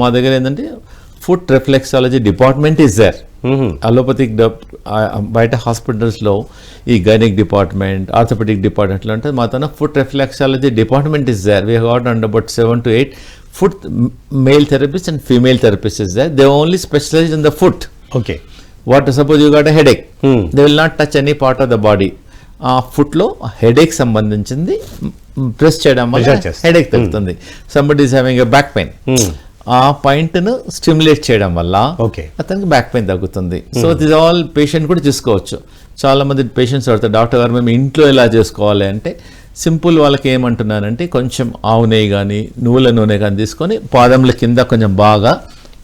మా దగ్గర ఏంటంటే foot reflexology department is there allopathic బయట హాస్పిటల్స్లో ఈ గైనిక్ డిపార్ట్మెంట్ ఆర్థోపెడిక్ డిపార్ట్మెంట్లో అంటే మా తన foot reflexology department is there we got and about seven to eight foot male therapist and female therapist is there they only specialise in the foot okay what suppose you got headache Hmm. They will not touch any part of the body ఆ ఫుట్లో headache సంబంధించింది press చేయడం వల్ల. Headache తగ్గుతుంది. Somebody is having a back pain ఆ పాయింట్ను stimulate చేయడం వల్ల. అతనికి బ్యాక్ పెయిన్ తగ్గుతుంది. సో దిస్ ఆల్ పేషెంట్ కూడా చూసుకోవచ్చు. చాలా మంది పేషెంట్స్ పడతారు డాక్టర్ గారు మేము ఇంట్లో ఎలా చేసుకోవాలి? అంటే సింపుల్ వాళ్ళకి ఏమంటున్నానంటే కొంచెం ఆవు నెయ్యి కానీ నువ్వుల నూనె కానీ తీసుకొని పాదముల కింద కొంచెం బాగా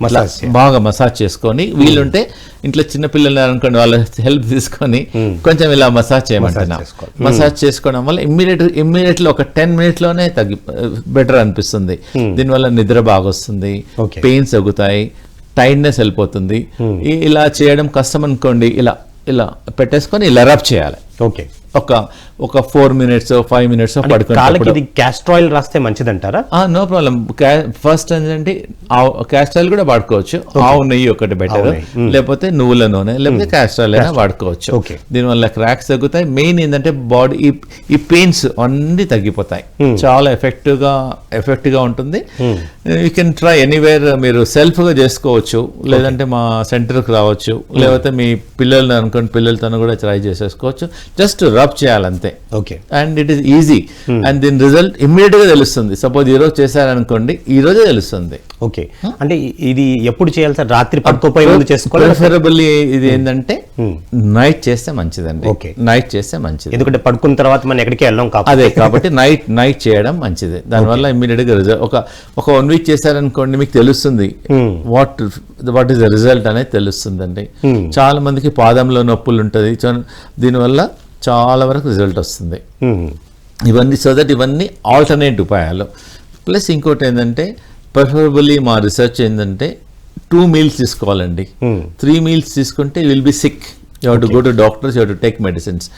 మసాజ్ బాగా మసాజ్ చేసుకొని వీలుంటే ఇంట్లో చిన్న పిల్లలు అనుకోండి వాళ్ళ హెల్ప్ తీసుకొని కొంచెం ఇలా మసాజ్ చేయమంటున్నా. మసాజ్ చేసుకోవడం వల్ల ఇమ్మీడియట్ ఇమ్మీడియట్లీ ఒక టెన్ మినిట్లోనే తగ్గి బెటర్ అనిపిస్తుంది. దీనివల్ల నిద్ర బాగా వస్తుంది. పెయిన్స్ తగ్గుతాయి టైర్డ్నెస్ వెళ్ళిపోతుంది. ఇలా చేయడం కష్టం అనుకోండి ఇలా ఇలా పెట్టేసుకొని ఇలా రబ్ చేయాలి. ఓకే. ఒక ఒక ఫోర్ మినిట్స్ ఫైవ్ మినిట్స్ కాళ్ళకి పడుకునేటప్పుడు ఇది క్యాస్టర్ ఆయిల్ రాస్తే మంచిదంటారా? నో ప్రాబ్లం ఫస్ట్ ఏంటంటే క్యాస్ట్రాయిల్ కూడా వాడుకోవచ్చు. ఆవు నెయ్యి ఒకటి బెటర్ నెయ్యి. లేకపోతే నువ్వుల నూనె లేకపోతే క్యాస్ట్రాయిల్ అయినా వాడుకోవచ్చు. దీనివల్ల క్రాక్స్ తగ్గుతాయి. మెయిన్ ఏంటంటే బాడీ ఈ పెయిన్స్ అన్ని తగ్గిపోతాయి. చాలా ఎఫెక్టివ్గా ఎఫెక్టివ్గా ఉంటుంది. యూ కెన్ ట్రై ఎనీవేర్ మీరు సెల్ఫ్గా చేసుకోవచ్చు. లేదంటే మా సెంటర్కి రావచ్చు. లేకపోతే మీ పిల్లల్ని అనుకోండి పిల్లలతో కూడా ట్రై చేసేసుకోవచ్చు. Just rub చేయాలంతే. Okay and it is easy and దీని రిజల్ట్ ఇమ్మీడియట్గా తెలుస్తుంది. సపోజ్ ఈ రోజు చేశారనుకోండి ఈ రోజే తెలుస్తుంది. ఓకే అంటే ఇది ఎప్పుడు చేయాలి సార్? రాత్రి పడుకోపోయే ముందు చేసుకోవాలి? ఇది ఏంటంటే నైట్ చేస్తే మంచిదండి. Okay. నైట్ చేస్తే మంచిది. ఎందుకంటే పడుకున్న తర్వాత మనం ఎక్కడికి వెళ్ళాం కాబట్టి. అదే కాబట్టి నైట్ నైట్ చేయడం మంచిది. దానివల్ల ఇమ్మీడియట్గా రిజల్ట్ ఒక ఒక వన్ వీక్ చేశారనుకోండి మీకు తెలుస్తుంది. What what is the result అనేది తెలుస్తుందండి. చాలా మందికి పాదంలో నొప్పులు ఉంటుంది. దీనివల్ల చాలా వరకు రిజల్ట్ వస్తుంది. ఇవన్నీ సో దట్ ఇవన్నీ ఆల్టర్నేట్ ఉపాయాలు. ప్లస్ ఇంకోటి ఏంటంటే ప్రిఫరబుల్లీ మా రీసెర్చ్ ఏంటంటే టూ మీల్స్ తీసుకోవాలండి. త్రీ మీల్స్ తీసుకుంటే will be sick you to go to doctors you to take medicines